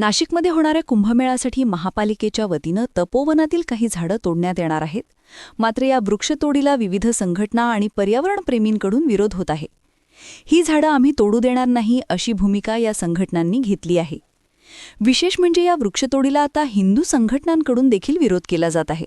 नाशिकमध्ये होणाऱ्या कुंभमेळ्यासाठी महापालिकेच्या वतीनं तपोवनातील काही झाडं तोडण्यात येणार आहेत. मात्र या वृक्षतोडीला विविध संघटना आणि पर्यावरणप्रेमींकडून विरोध होत आहे. ही झाडं आम्ही तोडू देणार नाही अशी भूमिका या संघटनांनी घेतली आहे. विशेष म्हणजे या वृक्षतोडीला आता हिंदू संघटनांकडून देखील विरोध केला जात आहे.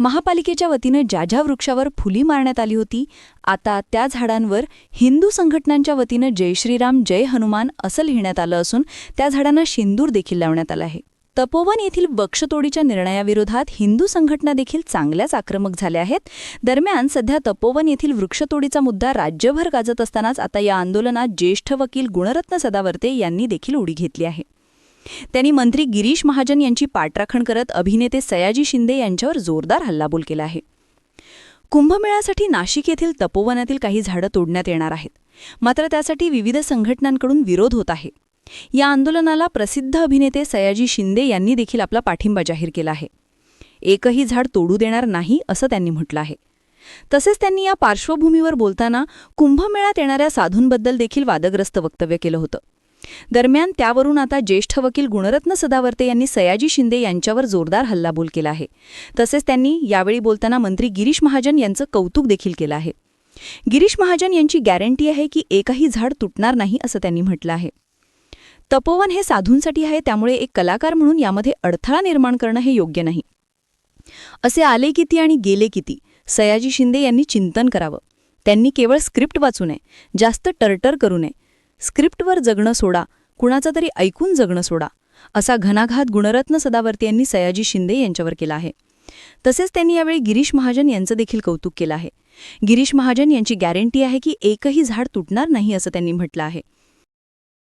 महापालिकेच्या वतीनं ज्या ज्या वृक्षावर फुली मारण्यात आली होती आता त्या झाडांवर हिंदू संघटनांच्या वतीनं जय श्रीराम जय हनुमान असं लिहिण्यात आलं असून त्या झाडांना शिंदूर देखील लावण्यात आला आहे. तपोवन येथील वक्षतोडीच्या निर्णयाविरोधात हिंदू संघटना देखील चांगल्याच आक्रमक झाल्या आहेत. दरम्यान सध्या तपोवन येथील वृक्षतोडीचा मुद्दा राज्यभर गाजत असतानाच आता या आंदोलनात ज्येष्ठ वकील गुणरत्न सदावर्ते यांनी देखील उडी घेतली आहे. त्यांनी मंत्री गिरीश महाजन यांची पाठराखण करत अभिनेते सयाजी शिंदे यांच्यावर जोरदार हल्लाबोल केला आहे. कुंभमेळ्यासाठी नाशिक येथील तपोवनातील काही झाडं तोडण्यात येणार आहेत. मात्र त्यासाठी विविध संघटनांकडून विरोध होत आहे. या आंदोलनाला प्रसिद्ध अभिनेते सयाजी शिंदे यांनी देखील आपला पाठिंबा जाहीर केला आहे. एकही झाड तोडू देणार नाही असं त्यांनी म्हटलं आहे. तसेच त्यांनी या पार्श्वभूमीवर बोलताना कुंभमेळ्यात येणाऱ्या साधूंबद्दल देखील वादग्रस्त वक्तव्य केलं होतं. दरम्यान त्यावरून आता ज्येष्ठ वकील गुणरत्न सदावर्ते यांनी सयाजी शिंदे यांच्यावर जोरदार हल्लाबोल केला आहे. तसेच त्यांनी यावेळी बोलताना मंत्री गिरीश महाजन यांचं कौतुक देखील केलं आहे. गिरीश महाजन यांची गॅरंटी आहे की एकही झाड तुटणार नाही असं त्यांनी म्हटलं आहे. तपोवन हे साधूंसाठी आहे त्यामुळे एक कलाकार म्हणून यामध्ये अडथळा निर्माण करणं हे योग्य नाही. असे आले किती आणि गेले किती सयाजी शिंदे यांनी चिंतन करावं. त्यांनी केवळ स्क्रिप्ट वाचू नये जास्त टरटर करू नये स्क्रिप्टवर जगणं सोडा कुणाचं तरी ऐकून जगणं सोडा असा घणाघात गुणरत्न सदावर्ती यांनी सयाजी शिंदे यांच्यावर केला आहे. तसेच त्यांनी यावेळी गिरीश महाजन यांचं देखील कौतुक केलं आहे. गिरीश महाजन यांची गॅरंटी आहे की एकही झाड तुटणार नाही असं त्यांनी म्हटलं आहे.